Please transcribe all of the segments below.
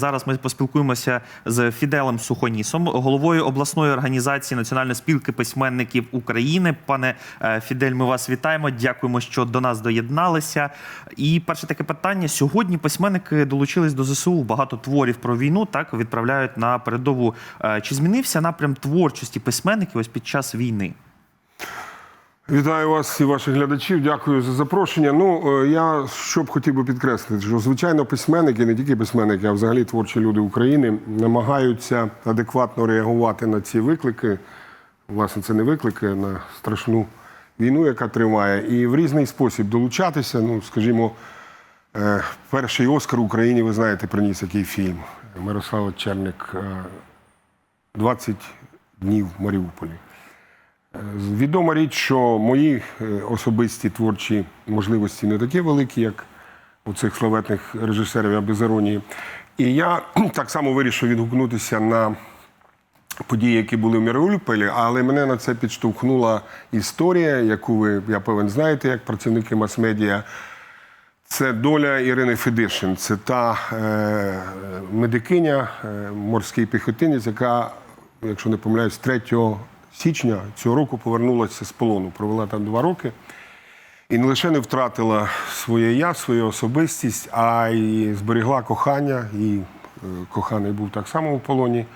Зараз ми поспілкуємося з Фіделем Сухонісом, головою обласної організації Національної спілки письменників України. Пане е, Фідель, ми вас вітаємо. Дякуємо, що до нас доєдналися. І перше таке питання: сьогодні письменники долучились до ЗСУ. Багато творів про війну так відправляють на передову. Е, Чи змінився напрям творчості письменників ось під час війни? Вітаю вас і ваших глядачів. Дякую за запрошення. Ну е, я що б хотів би підкреслити, що звичайно письменники, не тільки письменники, а взагалі творчі люди України намагаються адекватно реагувати на ці виклики. Власне, це не виклики, на страшну війну, яка триває, і в різний спосіб долучатися. Ну, скажімо, е, перший Оскар Україні, ви знаєте, приніс який фільм Мирослава Черник е, «20 днів в Маріуполі. Відома річ, що мої е, особисті творчі можливості не такі великі, як у цих славетних режисерів я без іронії. І я так само вирішив відгукнутися на події, які були в Маріуполі, але мене на це підштовхнула історія, яку ви, я певен, знаєте, як працівники мас-медіа. Це доля Ірини Федишин. Це та е, медикиня, е, морський піхотинець, яка, якщо не помиляюсь, 3 січня цього року повернулася з полону. Провела там два роки. І не лише не втратила своє я, свою особистість, а й зберегла кохання. І е, коханий був так само в полоні.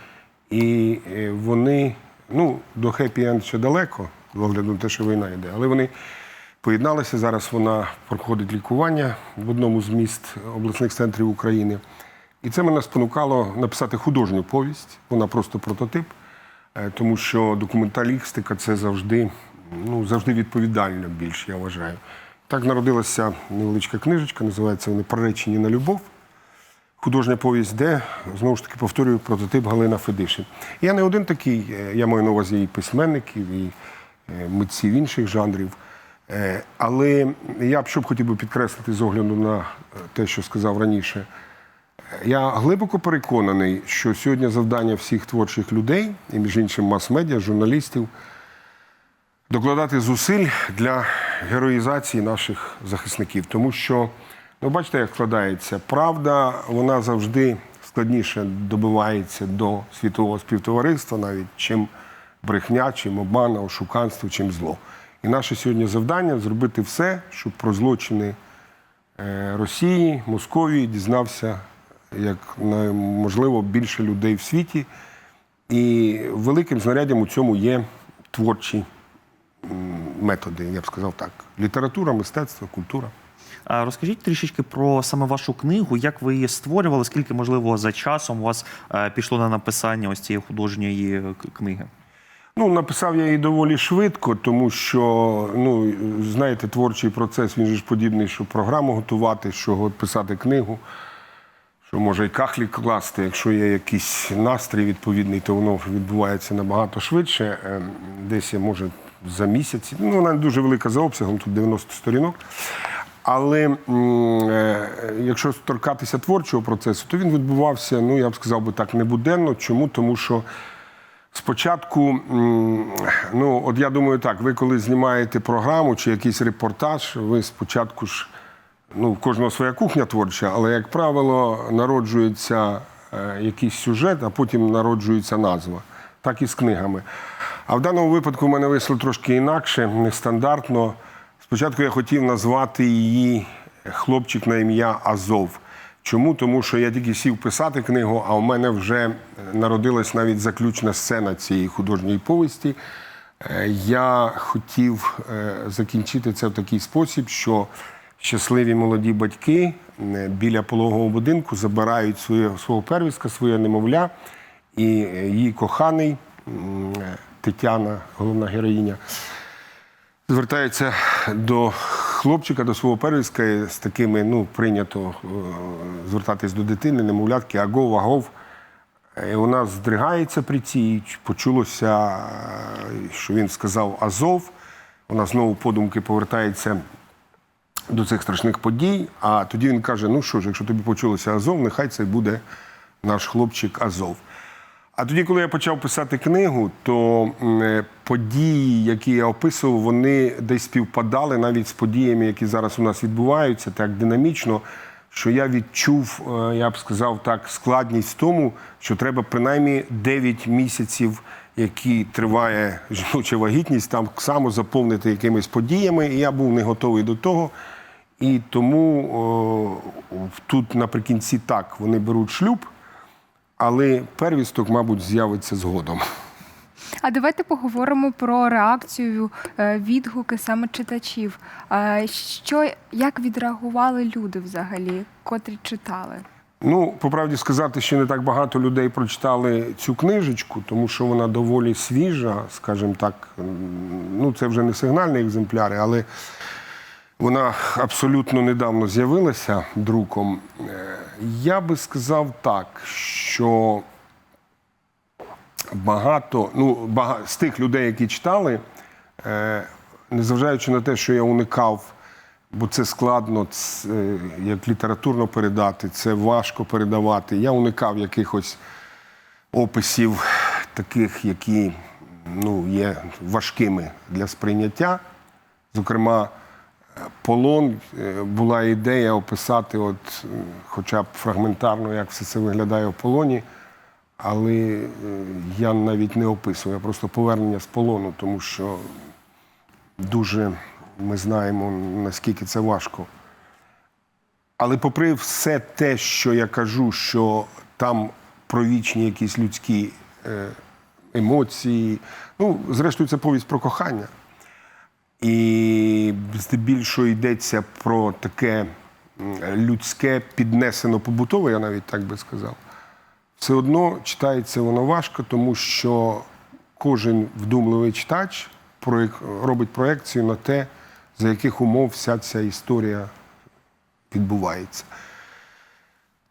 І е, вони, ну, до хеппі-енд ще далеко, з огляду на те, що війна йде, але вони поєдналися. Зараз вона проходить лікування в одному з міст обласних центрів України. І це мене спонукало написати художню повість. Вона просто прототип, тому що документалістика це завжди, ну, завжди відповідально більш, я вважаю. Так народилася невеличка книжечка, називається вони Проречені на любов. Художня повість, де знову ж таки повторюю прототип Галина Федишин. Я не один такий, е, я маю на увазі і письменників, і е, митців інших жанрів. Е, Але я б що б хотів би підкреслити з огляду на е, те, що сказав раніше. Я глибоко переконаний, що сьогодні завдання всіх творчих людей, і між іншим мас-медіа, журналістів, докладати зусиль для героїзації наших захисників. Тому що, ну бачите, як складається, правда, вона завжди складніше добивається до світового співтовариства, навіть чим брехня, чим обман, ошуканство, чим зло. І наше сьогодні завдання зробити все, щоб про злочини е, Росії, Московії дізнався як можливо більше людей в світі. І великим знаряддям у цьому є творчі методи, я б сказав так. Література, мистецтво, культура. А Розкажіть трішечки про саме вашу книгу, як ви її створювали, скільки, можливо, за часом у вас е, пішло на написання ось цієї художньої е, книги? Ну, написав я її доволі швидко, тому що, ну, знаєте, творчий процес, він же ж подібний, що програму готувати, що писати книгу, може і кахлі класти. Якщо є якийсь настрій відповідний, то воно відбувається набагато швидше. Ем, Десь може за місяць. Ну, вона дуже велика за обсягом, тут 90 сторінок. Але е, якщо торкатися творчого процесу, то він відбувався, ну я б сказав би так, небуденно. Чому? Тому що Спочатку, ну от я думаю, так, ви коли знімаєте програму чи якийсь репортаж, ви спочатку ж, ну, в кожного своя кухня творча, але, як правило, народжується е, якийсь сюжет, а потім народжується назва. Так і з книгами. А в даному випадку в мене вийшло трошки інакше, нестандартно. Спочатку я хотів назвати її хлопчик на ім'я Азов. Чому? Тому що я тільки сів писати книгу, а у мене вже народилась навіть заключна сцена цієї художньої повісті. Е, Я хотів е, закінчити це в такий спосіб, що щасливі молоді батьки е, біля пологового будинку забирають своє, свого первістка, своє немовля, і е, її коханий е, Тетяна, головна героїня, звертається до хлопчика, до свого первістка з такими, ну, прийнято звертатись до дитини, немовлятки, агов, агов. І вона здригається при цій, почулося, що він сказав Азов. Вона знову подумки повертається до цих страшних подій. А тоді він каже: ну що ж, якщо тобі почулося Азов, нехай це буде наш хлопчик Азов. А тоді, коли я почав писати книгу, то е, події, які я описував, вони десь співпадали навіть з подіями, які зараз у нас відбуваються, так динамічно, що я відчув, е, я б сказав так, складність в тому, що треба принаймні 9 місяців, які триває жіноча вагітність, там само заповнити якимись подіями. І я був не готовий до того. І тому о, тут наприкінці так вони беруть шлюб, але первісток, мабуть, з'явиться згодом. А давайте поговоримо про реакцію, е, відгуки саме читачів. Що як відреагували люди взагалі, котрі читали? Ну, по правді сказати, що не так багато людей прочитали цю книжечку, тому що вона доволі свіжа, скажімо так. Ну, це вже не сигнальні екземпляри, але вона абсолютно недавно з'явилася друком. Е, Я би сказав так, що багато, ну, бага, з тих людей, які читали, е, незважаючи на те, що я уникав, бо це складно це, як літературно передати, це важко передавати. Я уникав якихось описів, таких, які ну, є важкими для сприйняття. Зокрема, е, полон е, була ідея описати, от, е, хоча б фрагментарно, як все це виглядає в полоні. Але е, я навіть не описую, я просто повернення з полону, тому що дуже ми знаємо, наскільки це важко. Але попри все те, що я кажу, що там про вічні якісь людські е, емоції, ну, зрештою, це повість про кохання. І здебільшого йдеться про таке людське піднесено побутове, я навіть так би сказав. Все одно читається воно важко, тому що кожен вдумливий читач робить проекцію на те, за яких умов вся ця історія відбувається.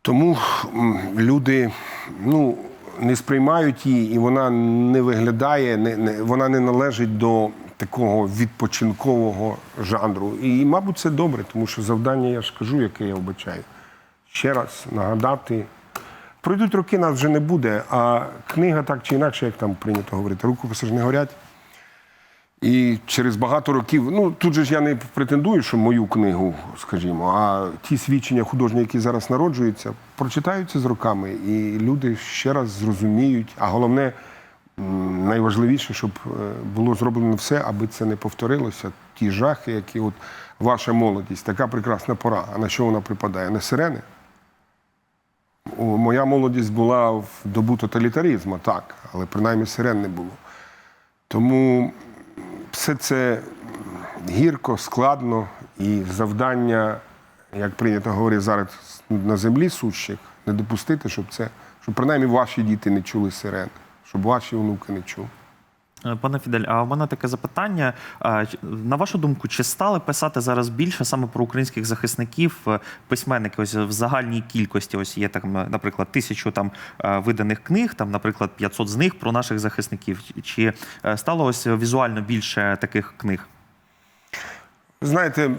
Тому люди ну, не сприймають її, і вона не виглядає, не, не, вона не належить до такого відпочинкового жанру. І, мабуть, це добре, тому що завдання, я ж кажу, яке я вбачаю. Ще раз нагадати. Пройдуть роки, нас вже не буде, а книга так чи інакше, як там прийнято говорити, рукописи ж не горять. І через багато років, ну тут же ж я не претендую, що мою книгу, скажімо, а ті свідчення художні, які зараз народжуються, прочитаються з роками, і люди ще раз зрозуміють. А головне, найважливіше, щоб е, було зроблено все, аби це не повторилося. Ті жахи, які от ваша молодість, така прекрасна пора. А на що вона припадає? На сирени? Моя молодість була в добу тоталітаризму, так, але принаймні сирен не було. Тому все це гірко, складно і завдання, як прийнято говорити зараз на землі сущих, не допустити, щоб це, щоб принаймні ваші діти не чули сирен, щоб ваші онуки не чули. Е, Пане Фідель, а у мене таке запитання. На вашу думку, чи стали писати зараз більше саме про українських захисників е, письменники? Ось в загальній кількості, ось є там, е, наприклад, тисячу там е, виданих книг, там, наприклад, 500 з них про наших захисників. Чи е, стало ось візуально більше таких книг? Знаєте,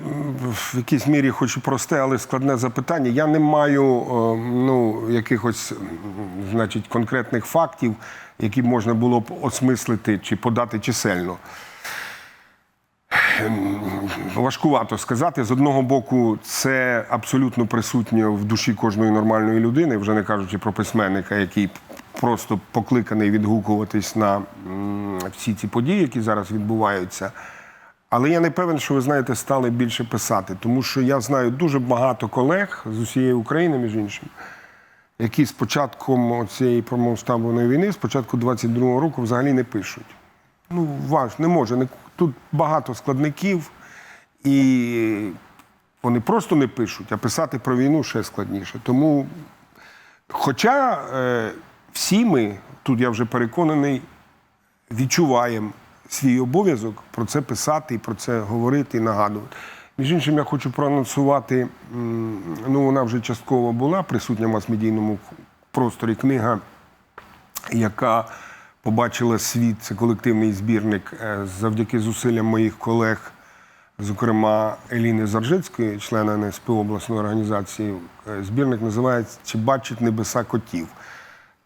в якійсь мірі хоч і просте, але складне запитання. Я не маю е, ну, якихось значить, конкретних фактів, які можна було б осмислити чи подати чисельно. Ем, Важкувато сказати. З одного боку, це абсолютно присутнє в душі кожної нормальної людини, вже не кажучи про письменника, який просто покликаний відгукуватись на всі ці події, які зараз відбуваються. Але я не певен, що ви знаєте, стали більше писати, тому що я знаю дуже багато колег з усієї України, між іншим, які з початком цієї повномасштабної війни, з початку 22-го року, взагалі не пишуть. Ну, важ, не може. Тут багато складників, і вони просто не пишуть, а писати про війну ще складніше. Тому, хоча е, всі ми, тут я вже переконаний, відчуваємо свій обов'язок про це писати і про це говорити і нагадувати. Між іншим, я хочу проанонсувати, ну вона вже частково була присутня в мас-медійному просторі книга, яка побачила світ, це колективний збірник е, завдяки зусиллям моїх колег, зокрема Еліни Заржицької, члена НСП обласної організації. Е, Збірник називається Чи бачить небеса котів.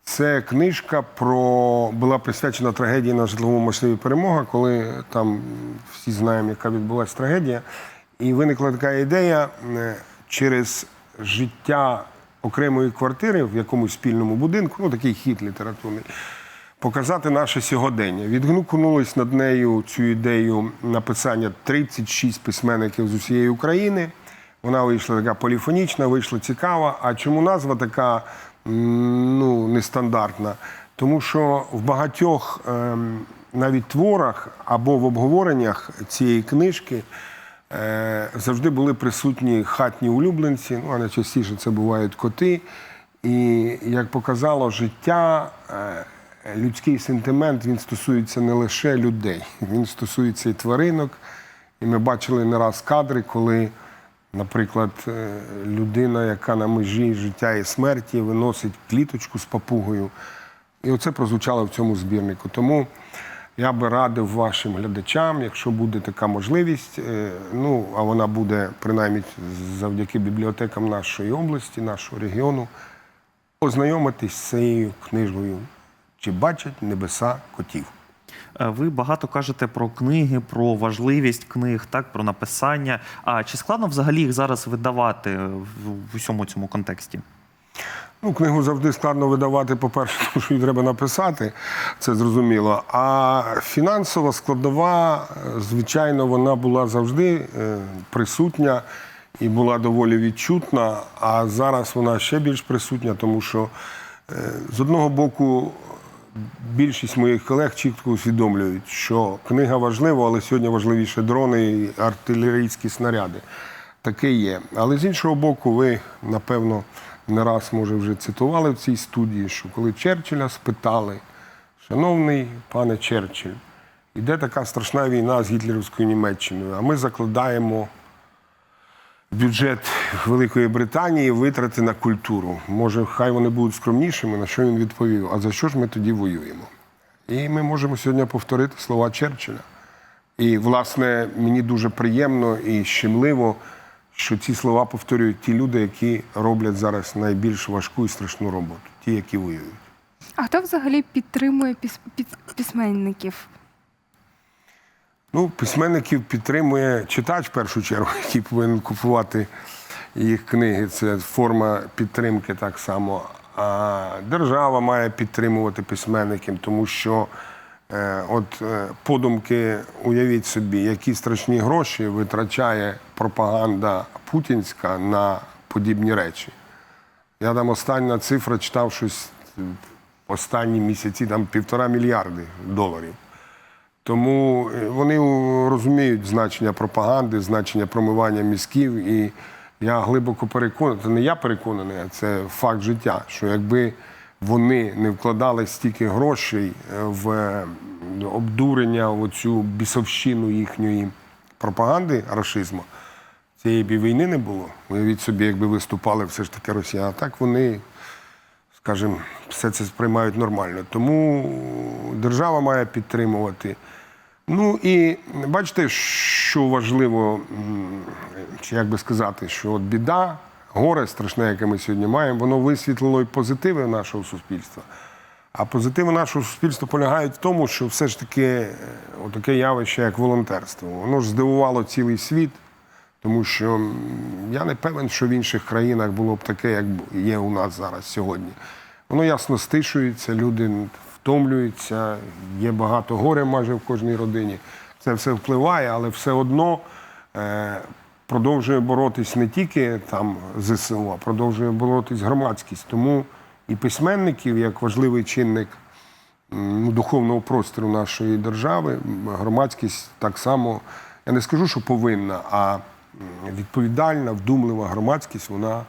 Це книжка про була присвячена трагедії на житловому масиві перемога, коли там всі знаємо, яка відбулася трагедія. І виникла така ідея е, через життя окремої квартири в якомусь спільному будинку, ну такий хід літературний, показати наше сьогодення. Відгукнулись над нею цю ідею написання 36 письменників з усієї України. Вона вийшла така поліфонічна, вийшла цікава. А чому назва така ну, нестандартна? Тому що в багатьох ем, навіть творах або в обговореннях цієї книжки завжди були присутні хатні улюбленці, ну а найчастіше це бувають коти. І як показало життя, е, людський сентимент він стосується не лише людей, він стосується і тваринок. І ми бачили не раз кадри, коли, наприклад, е, людина, яка на межі життя і смерті, виносить кліточку з папугою. І оце прозвучало в цьому збірнику. Тому я би радив вашим глядачам, якщо буде така можливість, е, ну а вона буде принаймні завдяки бібліотекам нашої області, нашого регіону, ознайомитись з цією книжкою. Чи бачать небеса котів? Е, Ви багато кажете про книги, про важливість книг, так про написання. А чи складно взагалі їх зараз видавати в, в усьому цьому контексті? Ну, книгу завжди складно видавати, по-перше, тому що її треба написати, це зрозуміло. А фінансова складова, е, звичайно, вона була завжди е, присутня і була доволі відчутна. А зараз вона ще більш присутня, тому що е, з одного боку. Більшість моїх колег чітко усвідомлюють, що книга важлива, але сьогодні важливіше дрони і артилерійські снаряди. Таке є. Але з іншого боку, ви, напевно, не раз, може, вже цитували в цій студії, що коли Черчилля спитали, шановний пане Черчилль, іде така страшна війна з гітлерівською Німеччиною, а ми закладаємо бюджет Великої Британії витрати на культуру. Може, хай вони будуть скромнішими, на що він відповів, а за що ж ми тоді воюємо? І ми можемо сьогодні повторити слова Черчилля. І, власне, мені дуже приємно і щемливо, що ці слова повторюють ті люди, які роблять зараз найбільш важку і страшну роботу, ті, які воюють. А хто взагалі підтримує піс- піс- письменників? Ну, письменників підтримує читач в першу чергу, який повинен купувати їх книги. Це форма підтримки так само. А держава має підтримувати письменників, тому що от е, подумки, уявіть собі, які страшні гроші витрачає пропаганда путінська на подібні речі. Я там остання цифра читав щось е, останні місяці, там півтора мільярди доларів. Тому е, вони розуміють значення пропаганди, значення промивання мізків. І я глибоко переконаний, це не я переконаний, а це факт життя, що якби вони не вкладали стільки грошей е, в е, обдурення, оцю бісовщину їхньої пропаганди рашизму, цієї б війни не було. Уявіть собі, якби виступали все ж таки росіяни. А так вони скажімо, все це сприймають нормально. Тому держава має підтримувати. Ну і бачите, що важливо, чи як би сказати, що от біда, горе страшне, яке ми сьогодні маємо, воно висвітлило і позитиви нашого суспільства. А позитиви нашого суспільства полягають в тому, що все ж таки е, таке явище, як волонтерство, воно ж здивувало цілий світ. Тому що я не певен, що в інших країнах було б таке, як є у нас зараз сьогодні. Воно ясно стишується, люди втомлюються, є багато горя майже в кожній родині. Це все впливає, але все одно е, продовжує боротись не тільки там ЗСУ, а продовжує боротись громадськість. Тому і письменників, як важливий чинник ну, духовного простору нашої держави, громадськість так само, я не скажу, що повинна, а відповідальна, вдумлива громадськість, вона,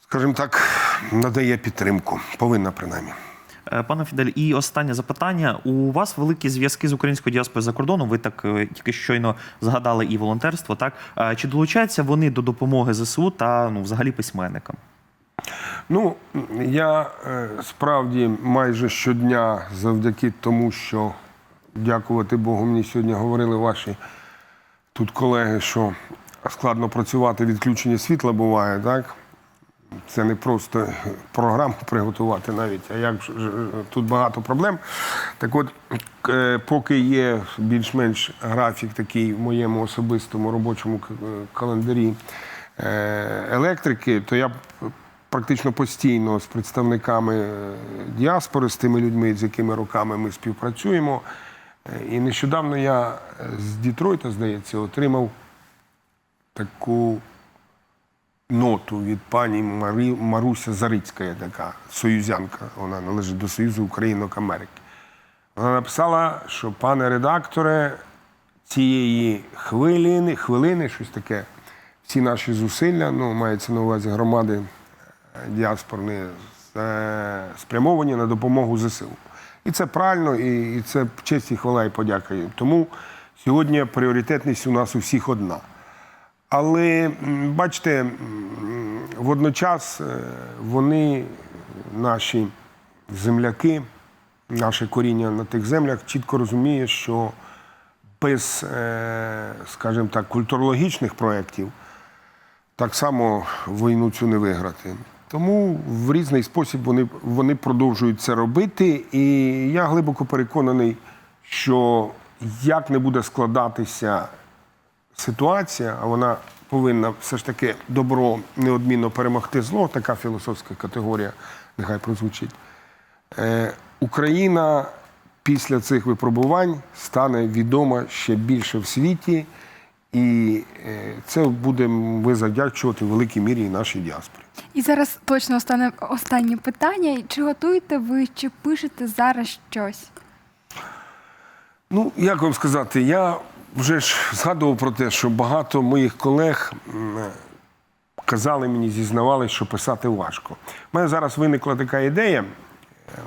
скажімо так, надає підтримку. Повинна принаймні. Е, Пане Фідель, і останнє запитання. У вас великі зв'язки з українською діаспорою за кордоном. Ви так е, тільки щойно згадали і волонтерство. Так Е, чи долучаються вони до допомоги ЗСУ та ну взагалі письменникам? Ну, я справді майже щодня, завдяки тому, що дякувати Богу, мені сьогодні говорили ваші тут колеги, що складно працювати, відключення світла буває, так? Це не просто програму приготувати навіть, а як тут багато проблем. Так от, е, поки є більш-менш графік такий в моєму особистому робочому е, календарі е, електрики, то я практично постійно з представниками діаспори, з тими людьми, з якими роками ми співпрацюємо. І нещодавно я з Дітройта, здається, отримав таку ноту від пані Марі, Маруся Зарицька, є така союзянка. Вона належить до Союзу Українок Америки. Вона написала, що пане редакторе, цієї хвилини, хвилини, щось таке, всі наші зусилля, ну, мається на увазі громади е, діаспорні, е, спрямовані на допомогу ЗСУ. І це правильно, і це честь і хвала і подяка їм. Тому сьогодні пріоритетність у нас у всіх одна. Але бачите, водночас е, вони, наші земляки, наше коріння на тих землях, чітко розуміє, що без, е, скажімо так, культурологічних проєктів так само війну цю не виграти. Тому в різний спосіб вони, вони продовжують це робити. І я глибоко переконаний, що як не буде складатися ситуація, а вона повинна все ж таки добро неодмінно перемогти зло, така філософська категорія, нехай прозвучить. Е, Україна після цих випробувань стане відома ще більше в світі, і е, це буде ви завдячувати в великій мірі і нашій діаспорі. І зараз точно останнє, останнє питання. Чи готуєте ви, чи пишете зараз щось? Ну, як вам сказати, я вже ж згадував про те, що багато моїх колег казали мені, зізнавали, що писати важко. У мене зараз виникла така ідея.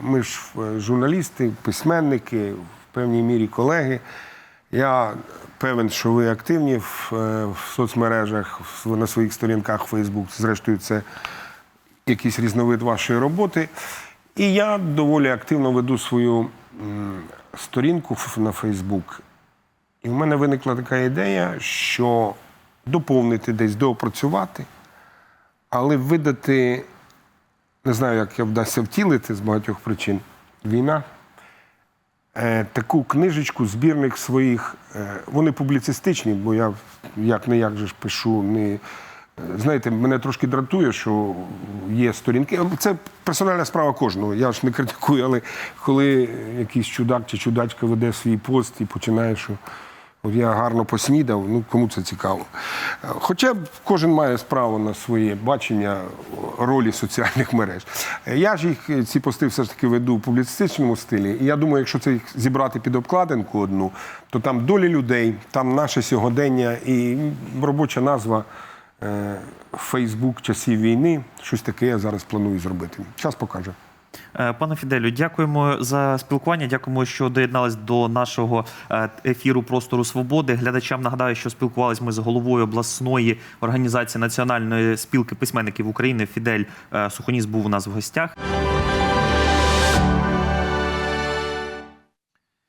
Ми ж е, журналісти, письменники, в певній мірі колеги. Я певен, що ви активні в, е, в соцмережах, на своїх сторінках Facebook. Зрештою, це якийсь різновид вашої роботи. І я доволі активно веду свою сторінку на Фейсбук. І в мене виникла така ідея, що доповнити десь, доопрацювати, але видати, не знаю, як я вдасться втілити з багатьох причин, війна. Е, таку книжечку, збірник своїх. Е, вони публіцистичні, бо я як не як же ж пишу. Не, е, знаєте, мене трошки дратує, що є сторінки. Це персональна справа кожного. Я ж не критикую, але коли якийсь чудак чи чудачка веде свій пост і починає, що я гарно поснідав, ну кому це цікаво. Е, Хоча кожен має справу на своє бачення ролі соціальних мереж. Е, Я ж їх е, ці пости все ж таки веду в публіцистичному стилі. І я думаю, якщо це їх зібрати під обкладинку одну, то там долі людей, там наше сьогодення і робоча назва Фейсбук часів війни. Щось таке я зараз планую зробити. Час покаже. Е, Пане Фіделю, дякуємо за спілкування. Дякуємо, що доєднались до нашого е, ефіру Простору Свободи. Глядачам нагадаю, що спілкувалися ми з головою обласної організації Національної спілки письменників України. Фідель е, Сухоніс був у нас в гостях.